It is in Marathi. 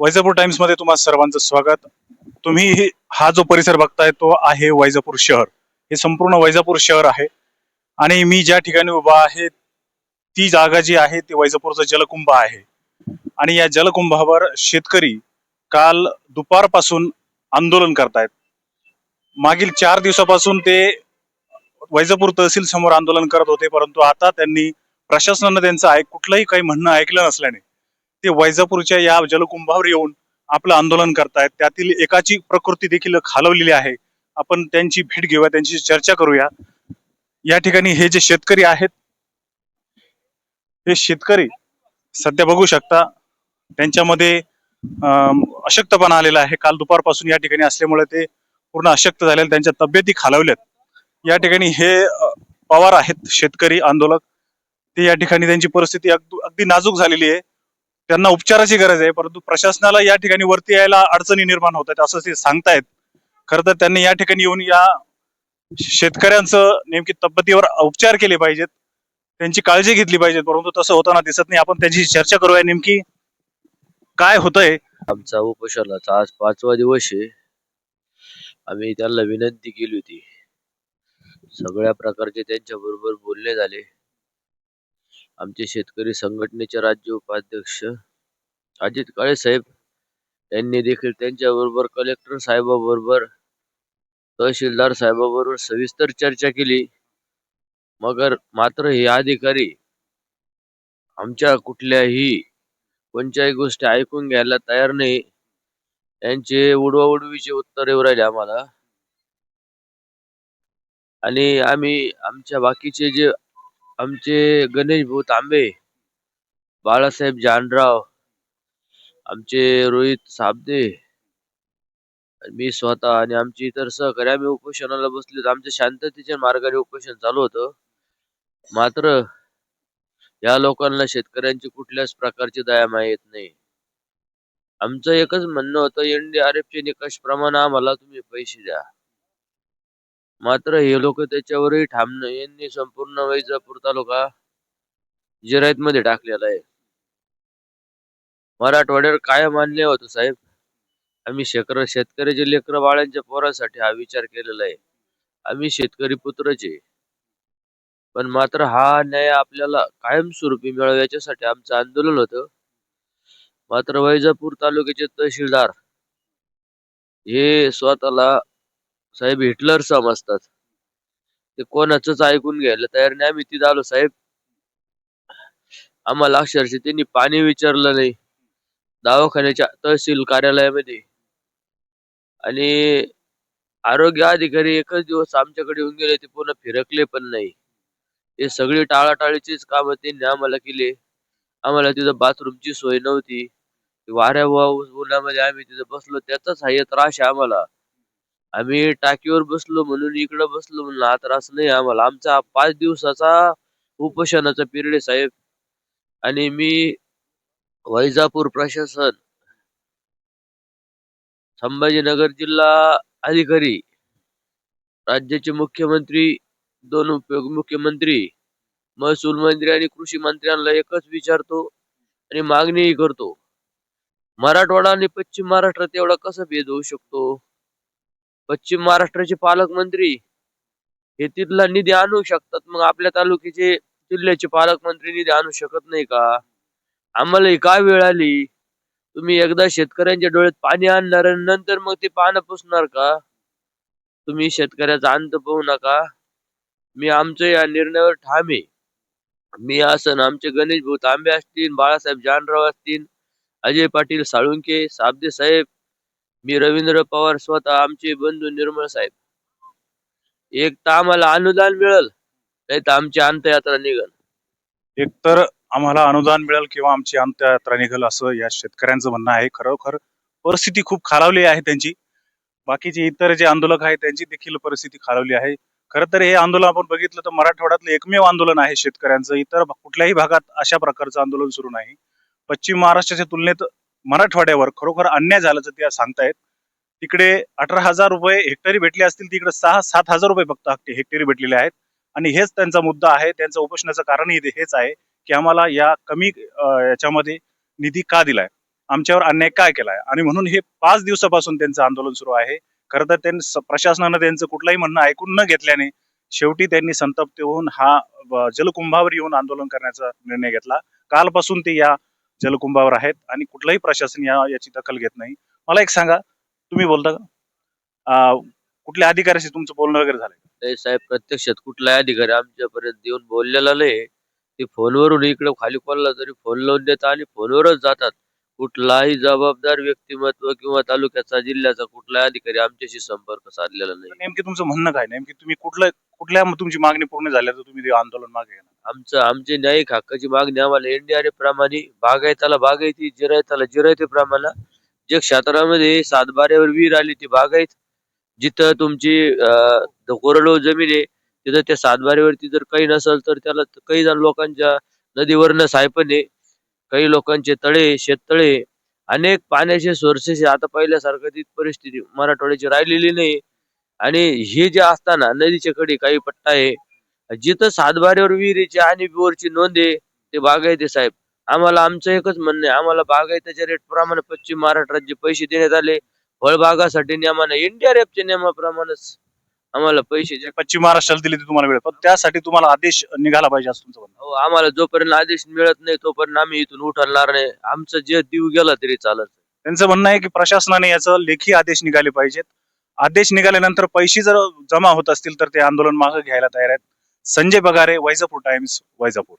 वैजापूर टाइम्समध्ये तुम्हा सर्वांचं स्वागत. तुम्ही हा जो परिसर बघताय तो आहे वैजापूर शहर. हे संपूर्ण वैजापूर शहर आहे. आणि मी ज्या ठिकाणी उभा आहे ती जागा जी आहे ती वैजापूरचं जलकुंभ आहे. आणि या जलकुंभावर शेतकरी काल दुपारपासून आंदोलन करतायत. मागील चार दिवसापासून ते वैजापूर तहसील समोर आंदोलन करत होते परंतु आता त्यांनी प्रशासनानं त्यांचं ऐक कुठलंही काही म्हणणं ऐकलं नसल्याने ते वैजापूरच्या या जलकुंभावर येऊन आपलं आंदोलन करतायत. त्यातील एकाची प्रकृती देखील खालवलेली आहे. आपण त्यांची भेट घेऊया त्यांची चर्चा करूया. या ठिकाणी हे जे शेतकरी आहेत हे शेतकरी सध्या बघू शकता त्यांच्यामध्ये अं, अशक्तपणा आलेला आहे. काल दुपारपासून या ठिकाणी असल्यामुळे ते पूर्ण अशक्त झालेले त्यांच्या तब्येती खालावल्यात. या ठिकाणी हे पवार आहेत शेतकरी आंदोलक. ते या ठिकाणी त्यांची परिस्थिती अगदी अगदी नाजूक झालेली आहे. त्यांना उपचाराची गरज आहे परंतु प्रशासनाला या ठिकाणी वरती यायला अडचणी निर्माण होत आहेत असं ते सांगतायत. खरं तर त्यांनी या ठिकाणी येऊन या शेतकऱ्यांचं नेमकी तब्येतीवर उपचार केले पाहिजेत त्यांची काळजी घेतली पाहिजे परंतु तसं होताना दिसत नाही. आपण त्यांची चर्चा करूया नेमकी काय होतंय. आमचा उपोषणाचा आज पाचवा दिवस आहे. आम्ही त्यांना विनंती केली होती. सगळ्या प्रकारचे त्यांच्या बरोबर बोलणे झाले. आमचे शेतकरी संघटनेचे राज्य उपाध्यक्ष अजित काळे साहेब यांनी देखील त्यांच्या बरोबर कलेक्टर साहेबाबरोबर तहसीलदार साहेबाबरोबर सविस्तर चर्चा केली. मगर मात्र हे अधिकारी आमच्या कुठल्याही कोणत्याही गोष्टी ऐकून घ्यायला तयार नाही. त्यांचे उडवाउडवीचे उत्तर येऊ राहिले आम्हाला. आणि आम्ही आमच्या बाकीचे जे आमचे गणेशभाऊ तांबे बाळासाहेब जानराव आमचे रोहित साबदे मी स्वतः आणि आमचे इतर सहकारी आम्ही उपोषणाला बसले आमच्या शांततेच्या मार्गाने उपोषण चालू होतं. मात्र या लोकांना शेतकऱ्यांची कुठल्याच प्रकारची दया माया येत नाही. आमचं एकच म्हणणं होतं एनडीआरएफ चे निकष प्रमाणे आम्हाला तुम्ही पैसे द्या. मात्र हे लोक त्याच्यावरही ठाम यांनी संपूर्ण वैजापूर तालुका जिरायत मध्ये टाकलेला आहे. मराठवाड्यावर काय मान्य होतं साहेब. आम्ही शेकर शेतकऱ्याचे लेकर बाळांच्या पोरासाठी हा विचार केलेला आहे. आम्ही शेतकरी पुत्राचे. पण मात्र हा न्याय आपल्याला कायमस्वरूपी मिळावा याच्यासाठी आमचं आंदोलन होतं. मात्र वैजापूर तालुक्याचे तहसीलदार हे स्वतःला साहेब हिटलर समजतात. ते कोणाचंच ऐकून घ्यायला तयार नाही. आम्ही तिथं आलो साहेब. आम्हाला अक्षरशः त्यांनी पाणी विचारलं नाही. दवाखान्याच्या तहसील कार्यालयामध्ये. आणि आरोग्य अधिकारी एकच दिवस आमच्याकडे येऊन गेले ते पुन्हा फिरकले पण नाही. हे सगळी टाळाटाळीचीच कामं त्यांनी आम्हाला केली. आम्हाला तिथं बाथरूमची सोय नव्हती. वाऱ्या वाहून उन्हामध्ये आम्ही तिथं बसलो त्याचाच हा त्रास आहे आम्हाला. आम्ही टाकीवर बसलो म्हणून इकडं बसलो म्हणून हा त्रास नाही आम्हाला. आमचा पाच दिवसाचा उपोषणाचा पिरियड आहे साहेब. आणि मी वैजापूर प्रशासन संभाजीनगर जिल्हा अधिकारी राज्याचे मुख्यमंत्री दोन उपयोग मुख्यमंत्री महसूल मंत्री आणि कृषी मंत्र्यांना एकच विचारतो आणि मागणीही करतो. मराठवाडा आणि पश्चिम महाराष्ट्रात एवढा कसा भेद होऊ शकतो? पश्चिम महाराष्ट्राचे पालकमंत्री हे तिथला निधी आणू शकतात. मग आपल्या तालुक्याचे जिल्ह्याचे पालकमंत्री निधी आणू शकत नाही का? आम्हाला ही काय वेळ आली? तुम्ही एकदा शेतकऱ्यांच्या डोळ्यात पाणी आणणार आणि नंतर मग ते पानं पुसणार का? तुम्ही शेतकऱ्याचा अंत पाहू नका. मी आमच्या या निर्णयावर ठाम आहे. मी असं आमचे गणेश भाऊ तांबे असतील बाळासाहेब जानराव असतील अजय पाटील साळुंके साबदे साहेब मी रवींद्र पवार स्वतः आमचे बंधू निर्मळ साहेब. एक तर आम्हाला अनुदान मिळेल नाही तर आमची अंतयात्रा निघल. एकतर आम्हाला अनुदान मिळेल किंवा आमची अंत्ययात्रा निघेल असं या शेतकऱ्यांचं म्हणणं आहे. खरोखर परिस्थिती खूप खालावली आहे त्यांची. बाकीचे इतर जे आंदोलक आहेत त्यांची देखील परिस्थिती खालावली आहे. खरं तर हे आंदोलन आपण बघितलं तर मराठवाड्यातलं एकमेव आंदोलन आहे शेतकऱ्यांचं. इतर कुठल्याही भागात अशा प्रकारचं आंदोलन सुरू नाही. पश्चिम महाराष्ट्राच्या तुलनेत मराठवाड्यावर खरोखर अन्याय झाल्याचं ते सांगतायत. तिकडे अठरा हजार रुपये हेक्टरी भेटले असतील तिकडे सहा सात हजार रुपये फक्त हेक्टरी भेटलेले आहेत. आणि हेच त्यांचा मुद्दा आहे त्यांचं उपोषणाचं कारणही हेच आहे की आम्हाला या कमी याच्यामध्ये निधी का दिलाय? आमच्यावर अन्याय काय केलाय? आणि म्हणून हे पाच दिवसापासून त्यांचं आंदोलन सुरू आहे. खरं तर त्यांनी प्रशासनानं त्यांचं कुठलंही म्हणणं ऐकून न घेतल्याने शेवटी त्यांनी संतप्त होऊन हा जलकुंभावर येऊन आंदोलन करण्याचा निर्णय घेतला. कालपासून ते या जलकुंभावर आहेत आणि कुठलंही प्रशासन या याची दखल घेत नाही. मला एक सांगा तुम्ही बोलता का? कुठल्या अधिकाऱ्याशी तुमचं बोलणं वगैरे झालं नाही साहेब प्रत्यक्षात कुठलाही अधिकारी आमच्यापर्यंत येऊन बोललेला नाही. ते फोनवरून इकडे खाली कोणला तरी फोन लावून देतात आणि फोनवरच जातात. कुठलाही जबाबदार व्यक्तिमत्व किंवा तालुक्याचा जिल्ह्याचा कुठलाही अधिकारी आमच्याशी संपर्क साधलेला नाही. नेमकी तुमचं म्हणणं काय? नेमकी तुम्ही कुठलं कुठल्या तुमची मागणी पूर्ण झाल्या तर तुम्ही ते आंदोलन मागे घेणार? आमचं आमची न्यायिक हक्काची मागणी आम्हाला एनडीआरएफ प्रमाणे बागायताला बागायती जिरायताला जिरायती प्रमाणे जे क्षेत्रामध्ये सातबाऱ्यावर विहीर आली ती बागायत. जिथं तुमची कोरडवाहू जमीन आहे तिथं त्या सातबाऱ्यावरती जर काही नसेल तर त्याला काही जण लोकांच्या नदीवरनं सायपण आहे. काही लोकांचे तळे शेततळे अनेक पाण्याचे सोर्सेस आता पहिल्यासारखं ती परिस्थिती मराठवाड्याची राहिलेली नाही. आणि हे जे असताना नदीच्या कडे काही पट्टा आहे जिथं सातबाऱ्यावर विहिरीची आणि बोरची नोंद आहे ते बागायती साहेब. आम्हाला आमचं एकच म्हणणं आहे. आम्हाला बागायतीच्या रेट प्रमाणे पश्चिम महाराष्ट्रात जे पैसे देण्यात आले. फळबागासाठी नियमाने एनडीआरएफच्या नियमाप्रमाणेच आम्हाला पैसे जे- पश्चिम महाराष्ट्राला दिली ती तुम्हाला वेळ पण त्यासाठी तुम्हाला आदेश निघाला पाहिजे असं तुमचं म्हणणं. अहो, आम्हाला जोपर्यंत आदेश मिळत नाही तोपर्यंत आम्ही इथून उठणार नाही. आमचं जे जीव गेला तरी चालत त्यांचं म्हणणं आहे की प्रशासनाने याचं लेखी आदेश निघाले पाहिजेत. आदेश निघाल्यानंतर पैसे जर जमा होत असतील तर ते आंदोलन मागे घ्यायला तयार आहेत. संजय बगारे वैजापूर टाइम्स वैजापूर.